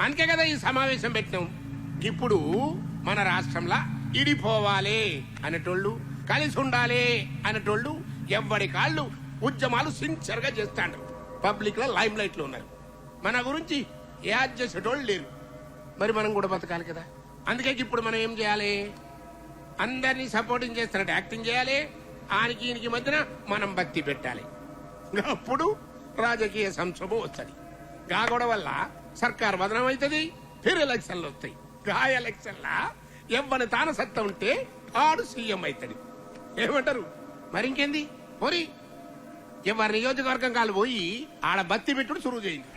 అందుకే కదా ఈ సమావేశం పెట్టినాం ఇప్పుడు మన రాష్ట్రంలో ఇడిపోవాలి అనేటోళ్ళు కలిసి ఉండాలి అనేటోళ్ళు ఎవ్వడి కాళ్ళు ఉద్యమాలు సిన్సియర్గా చేస్తాడు పబ్లిక్లో లైమ్ లైట్లో ఉన్నారు. మన గురించి యాడ్ చేసేటోళ్ళు లేరు. మరి మనం కూడా బతకాలి కదా. అందుకే ఇప్పుడు మనం ఏం చేయాలి? అందరినీ సపోర్టింగ్ చేస్తున్నట్టు యాక్టింగ్ చేయాలి. ఆనికి ఈయనకి మధ్యన మనం భక్తి పెట్టాలి. అప్పుడు రాజకీయ సంక్షోభం వస్తుంది. గాగొడ వల్ల సర్కార్ బదనం ఫిర్ ఎలక్షన్లు వస్తాయి. గా ఎలక్షన్లా? ఎవ్వని తాన సత్తా ఉంటే ఆడు సీఎం అవుతాడు. ఏమంటారు? మరి ఇంకేంది? పోరి ఎవరి నియోజకవర్గం కాలు పోయి ఆడ బత్తి పెట్టుడు సురువు చేయండి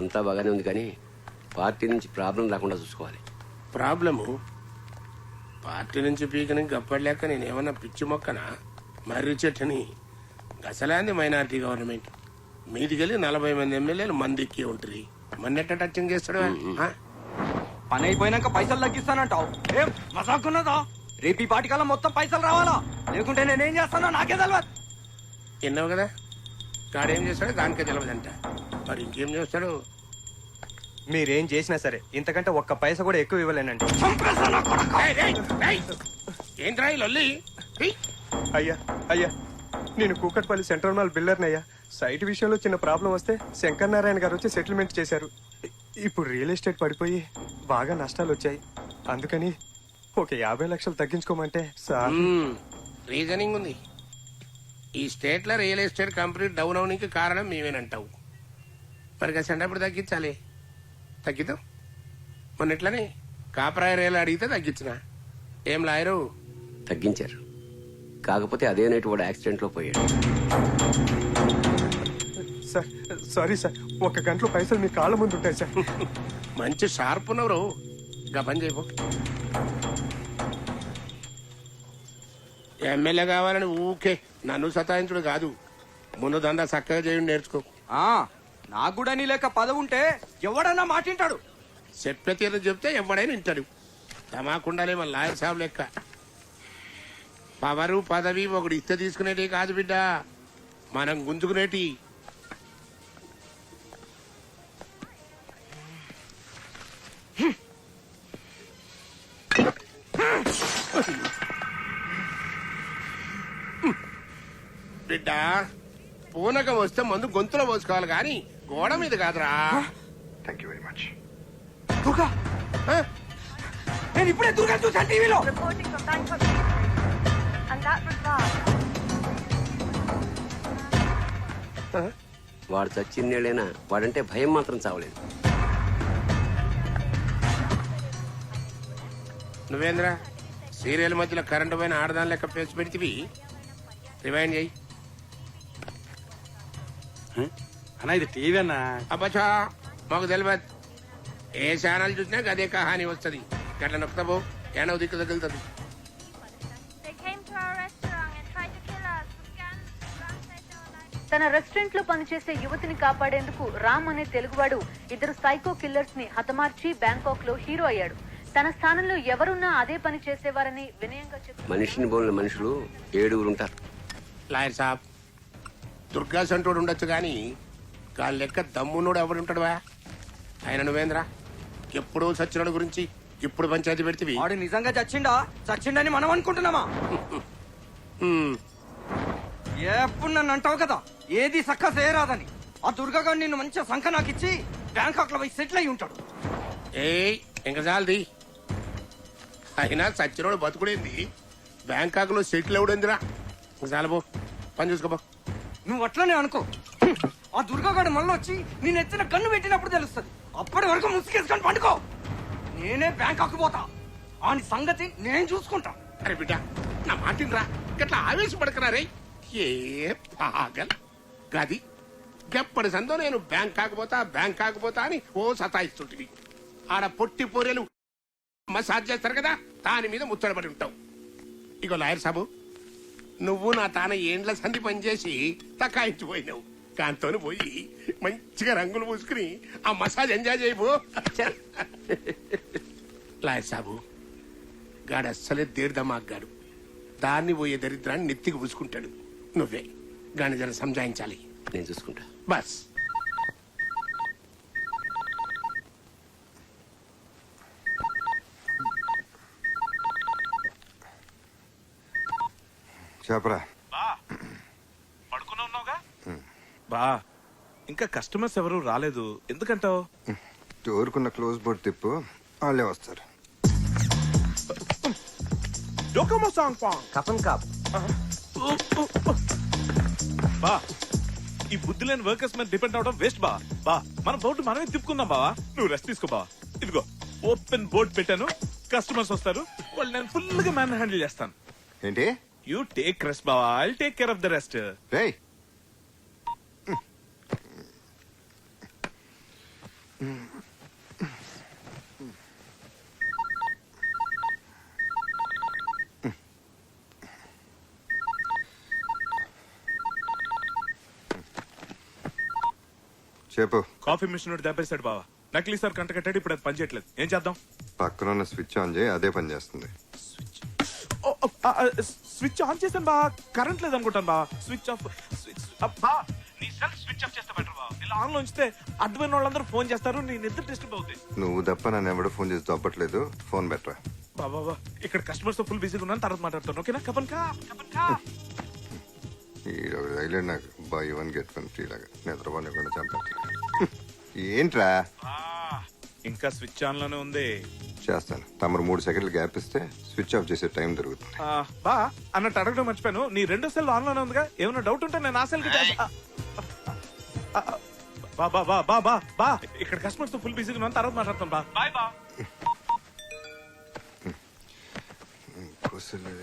అంతా బాగానే ఉంది కానీ పార్టీ నుంచి ప్రాబ్లం రాకుండా చూసుకోవాలి. ప్రాబ్లము? పార్టీ నుంచి పీకని గప్పలేక నేను ఏమన్నా పిచ్చి మొక్కనా? మర్రి చెట్టుని. గసలాంది మైనారిటీ గవర్నమెంట్. మీదికెళ్ళి నలభై మంది ఎమ్మెల్యేలు మంది ఎక్కి ఉంటుంది మన్నెట్ట టచింగ్ చేస్తాడు? పని అయిపోయినాక పైసలు తగ్గిస్తానంటావు ఏం? మసాకున్నదా? రేపు ఈ పాటికల్లా మొత్తం పైసలు రావాలా? లేకుంటే నేనేం చేస్తానో నాకే తెలియదు విన్నావు కదా? గాడేం చేస్తాడో దానికే తెలియదంట మరి ఇంకేం చేస్తాడు? మీరేం చేసినా సరే ఇంతకంటే ఒక్క పైస కూడా ఎక్కువ ఇవ్వలేనండి! ఏంట్రా ఈ లొల్లి! అయ్యా అయ్యా. నేను కూకట్పల్లి సెంట్రల్ మాల్ బిల్డర్ని అయ్యా. సైట్ విషయంలో చిన్న ప్రాబ్లం వస్తే శంకర్ నారాయణ గారు వచ్చి సెటిల్మెంట్ చేశారు. ఇప్పుడు రియల్ ఎస్టేట్ పడిపోయి బాగా నష్టాలు వచ్చాయి. అందుకని ఒక యాభై లక్షలు తగ్గించుకోమంటే సార్. రీజనింగ్ ఉంది. ఈ స్టేట్లో రియల్ ఎస్టేట్ కంపెనీ డౌన్ అవడానికి కారణం మేమేనంటావు. మరి అప్పుడు తగ్గించాలి? తగ్గిద్దాం. మొన్న ఎట్లనే కాపరాయ రేలు అడిగితే తగ్గించిన. ఏం లాయరు? తగ్గించారు. కాకపోతే అదే నైట్ వాడు యాక్సిడెంట్లో పోయాడు. సార్ సారీ సార్ ఒక గంటలో పైసలు మీ కాళ్ళ ముందు ఉంటాయి సార్. మంచి షార్ప్ ఉన్నవరు గా పని చేయబో ఎమ్మెల్యే కావాలని ఊకే నన్ను సతాయించుడు కాదు. ముందు దందా చక్కగా చేయండి నేర్చుకో. ఆ నాకు కూడా నీ లెక్క పదవి ఉంటే ఎవడన్నా మాటింటాడు. చెప్పే తీరు చెప్తే ఎవడైనా వింటాడు. తమాకుండాలే మన లాయర్ సాబ్ లెక్క. పవరు పదవి ఒకడు ఇస్తే తీసుకునేటి కాదు బిడ్డ. మనం గుంజుకునేటి. బిడ్డా పూనకం వస్తే మందు గొంతులో పోసుకోవాలి కానీ గోడ మీద కాదురా. దుర్గా! ఆ? నేను ఇప్పుడే దుర్గా చూసాను టీవీలో! Reporting from Bangkok. And that was last. వాడు చచ్చిన్నేళ్ళైనా వాడంటే భయం మాత్రం చావలేదు. నువ్వేంద్ర? సీరియల్ మధ్యలో కరెంటు పైన ఆడదాని లెక్క పేసి పెడితివి? రివైండ్ చేయి. అన్నా ఇది టీవీ అన్నా. అబ్బచా మాకు తెలియదు ఏ ఛానల్ చూసినా అదే కహాని వస్తుంది. గట్ల నొక్కుతాబో ఏనో దిక్కు తగులుతుంది. తన రెస్టారెంట్లో పనిచేసే యువతిని కాపాడేందుకు రామ్ అనే తెలుగువాడు ఇద్దరు సైకో కిల్లర్స్ని హతమార్చి బ్యాంకాక్లో హీరో అయ్యాడు. తన స్థానంలో ఎవరున్నా అదే పని చేసేవారని వినయంగా చెప్పారు. మనిషిని బోలిన మనుషులు ఏడుగురు ఉంటారు లాయర్ సాబ్ దుర్గా సంటోడు ఉండొచ్చు కానీ గాలి లెక్క దమ్మునోడు ఎవడుంటాడువా ఆయన నువ్వేంద్ర? ఎప్పుడో సచ్చినోడు గురించి ఇప్పుడు పంచాయతీ పెడితివి. వాడు నిజంగా చచ్చిండా? చచ్చిండని మనం అనుకుంటున్నామా. ఎప్పుడు నన్ను అంటావు కదా? ఏది సక్క చేయరాదని ఆ దుర్గాగాడు నిన్ను మంచిగా సంఖ నాకిచ్చి బ్యాంకాక్లో పోయి సెటిల్ అయి ఉంటాడు. ఏయ్ ఇంకా చాలది. అయినా సచ్చినోడు బతుకుడేంది? బ్యాంకాక్లో సెటిల్ ఎవడేందిరా? ఇంక చాలబో పని చూసుకోబో నువ్వు అట్లనే అనుకో. ఆ దుర్గాగాడు మళ్ళీ వచ్చి నేను ఎత్తిన కన్ను పెట్టినప్పుడు తెలుస్తుంది. అప్పటి వరకు ముసుగేసుకొని పండుకో. నేనే బ్యాంకాక్ పోతా. ఆని సంగతి నేను చూసుకుంటా. అరే బిడ్డ నా మాటినరా గట్లా ఆవేశపడకరారే ఏ పాగల్. గది గప్పటి సందో నేను బ్యాంక్ కాకపోతా బ్యాంక్ కాకపోతా అని ఓ సతాయిస్తుంటివి. ఆడ పొట్టి పొరెలు మసాజ్ చేస్తారు కదా దాని మీద ముచ్చటపడి ఉంటావు. ఇగో లాయర్ సాబు నువ్వు నా తాన ఏండ్ల సంధి పనిచేసి తకాయించిపోయినావు. దాంతో పోయి మంచిగా రంగులు పూసుకుని ఆ మసాజ్ ఎంజాయ్ చేయబో లాయర్ సాబు గాడు అస్సలే దీర్ఘమాగ్గాడు దాన్ని పోయే దరిద్రాన్ని నెత్తికి పూసుకుంటాడు. నువ్వే గాని జర సంజాయించాలి. నేను చూసుకుంటా. బస్. చెప్పరా బా ఇంకా కస్టమర్స్ ఎవరు రాలేదు. ఎందుకంటావు? డోర్కున్న క్లోజ్ బోర్డ్ తిప్పు వాళ్ళే వస్తారు. డోకమో సాంగ్ పాంగ్ కపన్ కాప్. బా ఈ బుద్ధి లేని వర్కర్స్ మీద డిపెండ్ అవడం వేస్ట్ బా. బా మన బోర్డు మనమే తిప్పుకుందాం బావా. నువ్వు రెస్ట్ తీసుకో బా ఇదిగో ఓపెన్ బోర్డు పెట్టాను. కస్టమర్స్ వస్తారు. వాళ్ళు నేను ఫుల్గా మ్యాన్ హ్యాండిల్ చేస్తాను. ఏంటి? యూ టేక్ రెస్ట్ బావా. I take care of the rest రేయ్ చెప్పు. కాఫీ మిషన్ దెబ్బేశాడు బావా. నకిలీ సార్ కంట కట్టాడు ఇప్పుడు అది పనిచేయట్లేదు ఏం చేద్దాం? పక్కన ఉన్న స్విచ్ ఆన్ చేయి అదే పని చేస్తుంది. స్విచ్. ఆన్ చేశాను బా కరెంట్ లేదు అనుకుంటాను బా స్విచ్ ఆఫ్ స్విచ్ నీ సెల్ స్విచ్ ఆఫ్ చేస్తే బెటర్ బా ఇలా ఆన్లో ఉంచితే అడ్వైన వాళ్ళందరూ ఫోన్ చేస్తారు నీ నిద్ర డిస్టర్బ్ అవుతాయి నువ్వు తప్ప నన్ను ఎవడో ఫోన్ చేసి దొబ్బట్లేదు ఫోన్ బెటరా బా బా బా. ఇక్కడ కస్టమర్స్తో ఫుల్ బిజీగా ఉన్నాను తర్వాత మాట్లాడతాను. ఓకేనా కపన్ కా కపన్ కా ఈ రైలు నాకు buy one get one free లాగా. నిద్రపోనివ్వకుండా చంపట్లేదు ఏంట్రా? ఇంకా స్విచ్ ఆన్లోనే ఉంది. చేస్తాను. తమరు మూడు సెకండ్లు గ్యాప్ ఇస్తే స్విచ్ ఆఫ్ చేసే టైం దొరుకుతుంది. ఆ, బా అన్నట్టు అడగడం మర్చిపోయాను. నీ రెండో సెల్ ఆన్లోనే ఉందిగా. ఏమైనా డౌట్ ఉంటే నేను ఆ సెల్ బా బా బా బా బా. బా ఇక్కడ కస్టమర్స్తో ఫుల్ బిజీగా ఉన్నాను తర్వాత మాట్లాడతాను బా. బాయ్ బా. కుసలే.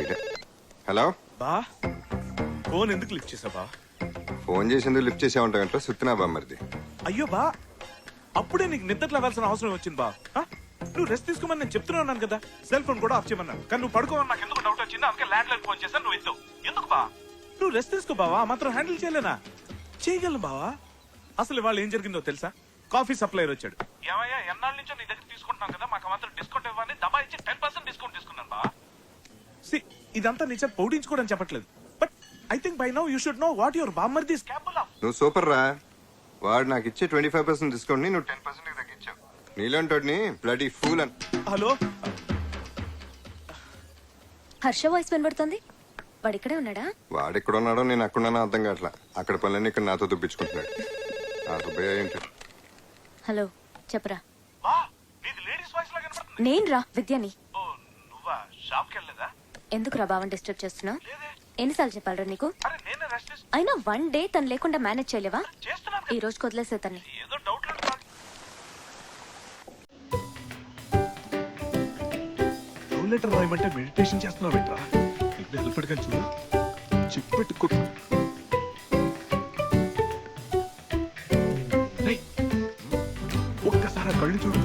ఈడే. హలో? బా ఫోన్ ఎందుకు లిఫ్ట్ చేసా బా? ఫోన్ చేసింది లిఫ్ట్ చేసే ఉంటాయంట సుత్తినా బామ్మర్ది అయ్యో బా అప్పుడే నీకు నిద్ర లేవాల్సిన అవసరం వచ్చింది బా. ఆ? నువ్వు రెస్ట్ తీసుకోమని నేను చెప్తున్నాను కదా. సెల్ ఫోన్ కూడా ఆఫ్ చేయమన్నాను. కానీ నువ్వు పడుకోమని నాకు ఎందుకు డౌట్ వచ్చింది అందుకే ల్యాండ్ లైన్ ఫోన్ చేశాను నువ్వు ఎత్తు ఎందుకు బా? నువ్వు రెస్ట్ తీసుకో బావా ఆ మాత్రం హ్యాండిల్ చేయలేనా? చేయగలను బావా. అసలు ఇవాళ ఏం జరిగిందో తెలుసా? కాఫీ సప్లైర్ వచ్చాడు. ఏమయ్యా ఎన్నాళ్ళ నుంచో నీ దగ్గర తీసుకుంటున్నాం కదా మాకు మాత్రం డిస్కౌంట్ ఇవ్వని దబా ఇచ్చి టెన్ పర్సెంట్ డిస్కౌంట్ తీసుకున్నాను బా. సి ఇదంతా నిజం పౌడించుకోవడం చెప్పట్లేదు. I think by now you should know what your బామ్మర్ this నువ్వు సూపర్ రా. వాడు నాకు ఇచ్చే ట్వంటీ ఫైవ్ పర్సెంట్ డిస్కౌంట్ని నువ్వు టెన్ పర్సెంట్ తగ్గించావు. నీలాంటి బ్లడీ ఫూల్ అని. హలో హర్ష వాయిస్ వినబడుతుంది? వాడు ఇక్కడే ఉన్నాడా? వాడు ఎక్కడ ఉన్నాడో నేను అక్కడున్నానో అర్థం కావట్లా. అక్కడ పనులన్నీ ఇక్కడ నాతో దుబ్బించుకుంటున్నాడు. ఆ దుబ్బయ్య ఏంటి? హలో చెప్పరా. బా నీది లేడీస్ వాయిస్ లాగా కనబడుతుంది నేను రా విద్యని. ఓ నువ్వా? షాప్కి వెళ్ళలేదా? ఎందుకు రా బావని డిస్టర్బ్ చేస్తున్నావు? లేదే. ఎన్నిసార్లు చెప్పాలరా నీకు? అయినా వన్ డే తను లేకుండా మేనేజ్ చేయలేవా? ఈ రోజు వదిలేసే తన్ని. లవ్ లెటర్ రాయమంటే మెడిటేషన్ చేస్తున్నావు బెట్రా ఇప్పుడు హెల్ప్ చూడు. చిప్ పెట్టుకో ఒక్కసారి కళ్ళు చూడు.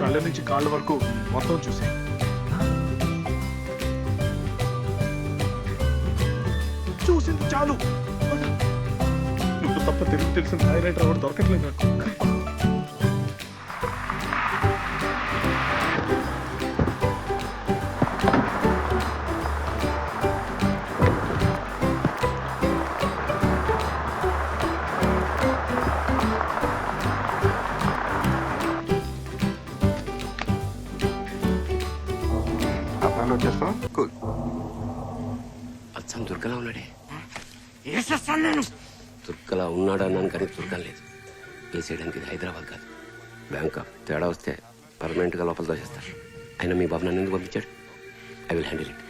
కళ్ళ నుంచి కాళ్ళ వరకు మొత్తం చూసాం చూసింది చాలు. నువ్వు తప్ప తెలుగు తెలిసిన హైలైటర్ ఎవరు దొరకట్లేదు నాకు. చేసేస్తాను. నేను తుర్కలా ఉన్నాడు అన్నాను కానీ తుర్కం లేదు. వేసేయడానికి ఇది హైదరాబాద్ కాదు. బ్యాంకాక్ తేడా వస్తే పర్మనెంట్గా లోపల చేస్తారు ఆయన మీ బాబు నన్ను ఎందుకు పంపించాడు? I will handle it.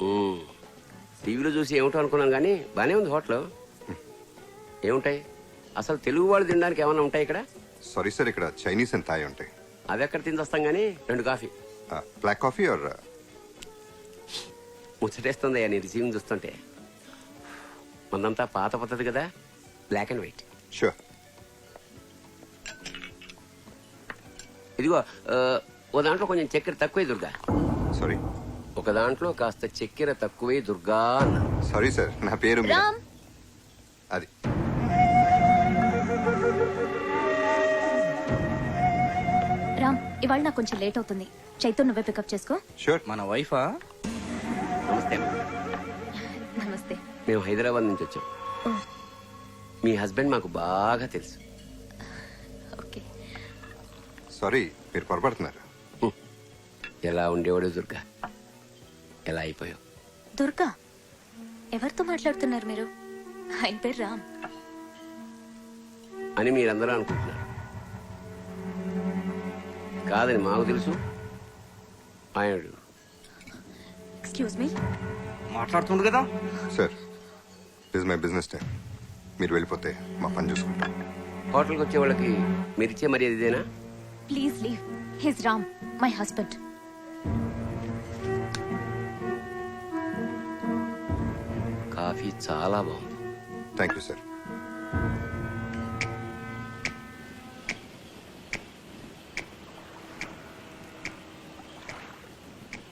Hmm. టీవీలో చూసి ఏమిటో అనుకున్నాను కానీ బాగానే ఉంది హోటల్. ఏముంటాయి? అసలు తెలుగు వాళ్ళు తినడానికి ఏమైనా ఉంటాయి ఇక్కడ? సారీ సార్ ఇక్కడ చైనీస్ అండ్ థాయ్ ఉంటాయి. అవి ఎక్కడ తిందొస్తాం కానీ రెండు కాఫీ. బ్లాక్ కాఫీ ఆర్ ముచ్చటేస్తుంది నీ రిసీవింగ్ చూస్తుంటే. మందంతా పాత పద్ధతి కదా? బ్లాక్ అండ్ వైట్ షూర్ ఇదిగో ఓ దాంట్లో కొంచెం చక్కెర తక్కువే దుర్గా. సారీ ఒక దాంట్లో కాస్త చక్కెర తక్కువే దుర్గా అన్న. సారీ సార్ నా పేరు అది. ఇవాళ నాకు కొంచెం లేట్ అవుతుంది. చైతు నువ్వే పికప్ చేసుకో. షూర్ మన వైఫా? నమస్తే. నమస్తే. మేము హైదరాబాద్ నుంచి వచ్చాం. ఓ. మీ హస్బెండ్ మాకు బాగా తెలుసు. ఓకే. సారీ మీరు పొరపడుతున్నారు. ఎలా ఉండేవాడు దుర్గా? ఎలా అయిపోయావు? దుర్గా? ఎవరితో మాట్లాడుతున్నారు మీరు? ఆయన పేరు రామ్. అని మీరందరూ అనుకుంటున్నారు. కాదని మాకు తెలుసు. ఆయన ఎక్స్క్యూజ్ మీ మాట్లాడుతుండు కదా? Sir this my business time మీరు వెళ్ళిపోతే మా పని చూసుకుంటాం. హోటల్కి వచ్చే వాళ్ళకి మీరిచ్చే మర్యాద ఇదేనా? Please leave his Ram my husband coffee చాలా బాగుంది. థ్యాంక్ యూ సార్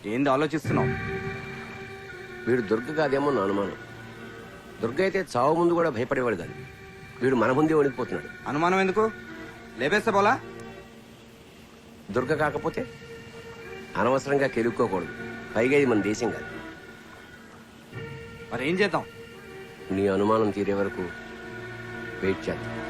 ఏంది ఆలోచిస్తున్నావు? వీడు దుర్గ కాదేమో నా అనుమానం. దుర్గ అయితే చావు ముందు కూడా భయపడేవాడు కాదు. వీడు మన ముందే వణికిపోతున్నాడు. అనుమానం ఎందుకు? లేపేస్తే పోలా? దుర్గ కాకపోతే అనవసరంగా కెలుక్కోకూడదు. పైగా ఇది మన దేశం కాదు. మరి ఏం చేద్దాం? నీ అనుమానం తీరే వరకు వెయిట్ చేద్దాం.